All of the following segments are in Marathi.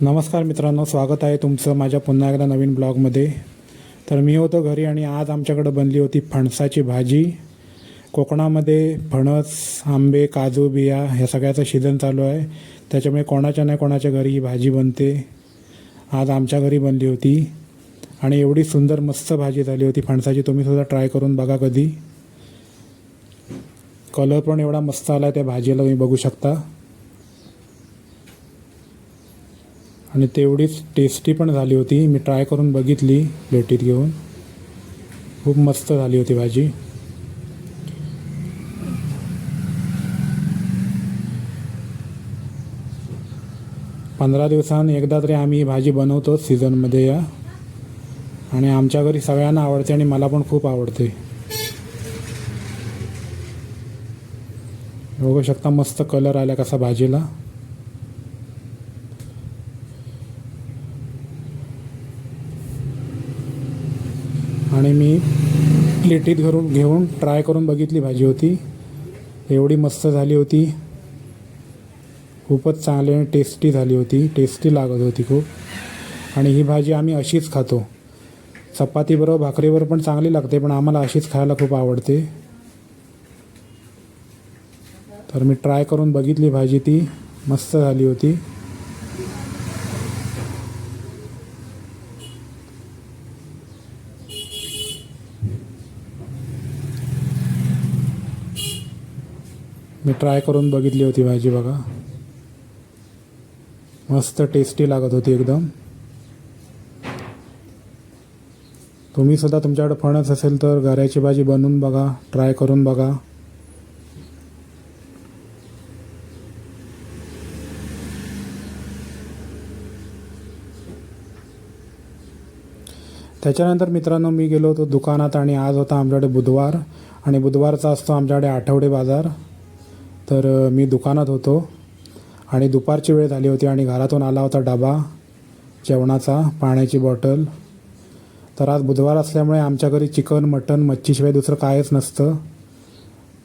नमस्कार मित्रांनो स्वागत आहे तुमचं माझ्या पुन्हा एकदा नवीन ब्लॉगमध्ये. तर मी होतो घरी आणि आज आमच्याकडं बनली होती फणसाची भाजी. कोकणामध्ये फणस आंबे काजू बिया ह्या सगळ्याचं सीझन चालू आहे. त्याच्यामुळे कोणाच्या नाही कोणाच्या घरी ही भाजी बनते. आज आमच्या घरी बनली होती. आणि एवढी सुंदर मस्त भाजी झाली होती. फणसाची तुम्हीसुद्धा ट्राय करून बघा कधी. कलर पण एवढा मस्त आला त्या भाजीला तुम्ही बघू शकता. आणि तेवढीच टेस्टी पण झाली होती. मी ट्राय करून बघितली प्लेटीत घेऊन. खूप मस्त झाली होती भाजी. पंधरा दिवसांनी एकदा तरी आम्ही ही भाजी बनवतो सीझनमध्ये या. आणि आमच्या घरी सगळ्यांना आवडते आणि मला पण खूप आवडते. बघू शकता मस्त कलर आला कसा भाजीला. आणि मी प्लेटीत घरून घेऊन ट्राय करून बघितली भाजी होती. एवढी मस्त झाली होती. खूपच चांगली आणि टेस्टी झाली होती. टेस्टी लागत होती खूप. आणि ही भाजी आम्ही अशीच खातो. चपातीबरोबर भाकरीवर पण चांगली लागते पण आम्हाला अशीच खायला खूप आवडते. तर मी ट्राय करून बघितली भाजी ती. मस्त झाली होती. मी ट्राय करून बघितली होती भाजी बघा. मस्त टेस्टी लागत होती एकदम. तुम्ही सुद्धा तुमच्याकडे फणस असेल तर घराची भाजी बनवून बघा ट्राय करून बघा. त्याच्यानंतर मित्रांनो मी गेलो होतो दुकानात आणि आज होता आमच्याकडे बुधवार आणि बुधवारचा असतो आमच्याकडे आठवडे बाजार. तर मी दुकानात होतो आणि दुपारची वेळ झाली होती आणि घरातून आला होता डबा जेवणाचा पाण्याची बॉटल. तर आज बुधवार असल्यामुळे आमच्या घरी चिकन मटन मच्छीशिवाय दुसरं कायच नसतं.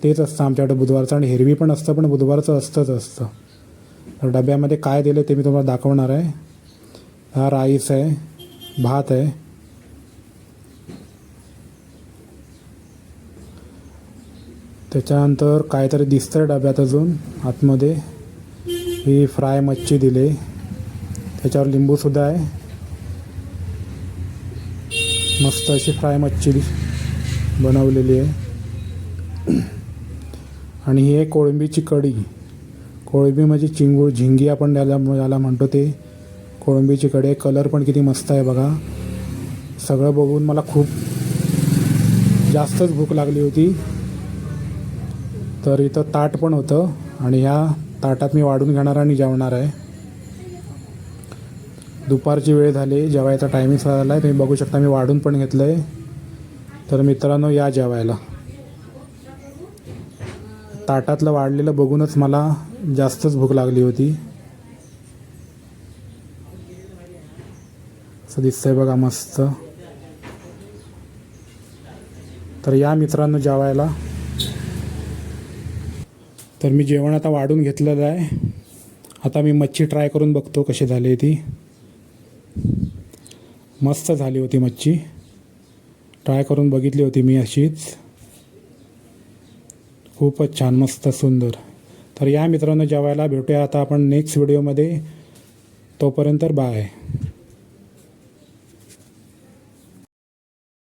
तेच असतं आमच्याकडे बुधवारचं आणि हिरवी पण असतं पण बुधवारचं असतंच असतं. तर डब्यामध्ये काय दिलं ते मी तुम्हाला दाखवणार आहे. हा राईस आहे भात आहे त्याच्यानंतर काहीतरी दिसतंय डब्यात अजून आतमध्ये. ही फ्राय मच्छी दिली. त्याच्यावर लिंबूसुद्धा आहे. मस्त अशी फ्राय मच्छी बनवलेली आहे. आणि ही आहे कोळंबीची कढी. कोळंबी म्हणजे चिंगूळ झिंगी आपण ज्याला ज्याला म्हणतो ते कोळंबीची कढी आहे. कलर पण किती मस्त आहे बघा. सगळं बघून मला खूप जास्तच भूक लागली होती. तर इथं ताट पण होतं आणि ह्या ताटात मी वाढून घेणार आणि जेवणार आहे. दुपारची वेळ झाली जेवायचा टायमिंग झाला आहे तुम्ही बघू शकता मी वाढून पण घेतलं आहे तर मित्रांनो या जेवायला. ताटातलं वाढलेलं बघूनच मला जास्तच भूक लागली होती. असं दिसतंय बघा मस्त. तर या मित्रांनो जेवायला. तर मी जेवण आता वाढून घेतलेलं आहे. आता मी मच्छी ट्राय करून बघतो कशी झाली ती. मस्त झाली होती मच्छी. ट्राय करून बघितली होती मी अशीच. खूपच छान मस्त सुंदर. तर या मित्रांनो जेवायला भेटूया. आता आपण नेक्स्ट व्हिडिओमध्ये तोपर्यंत बाय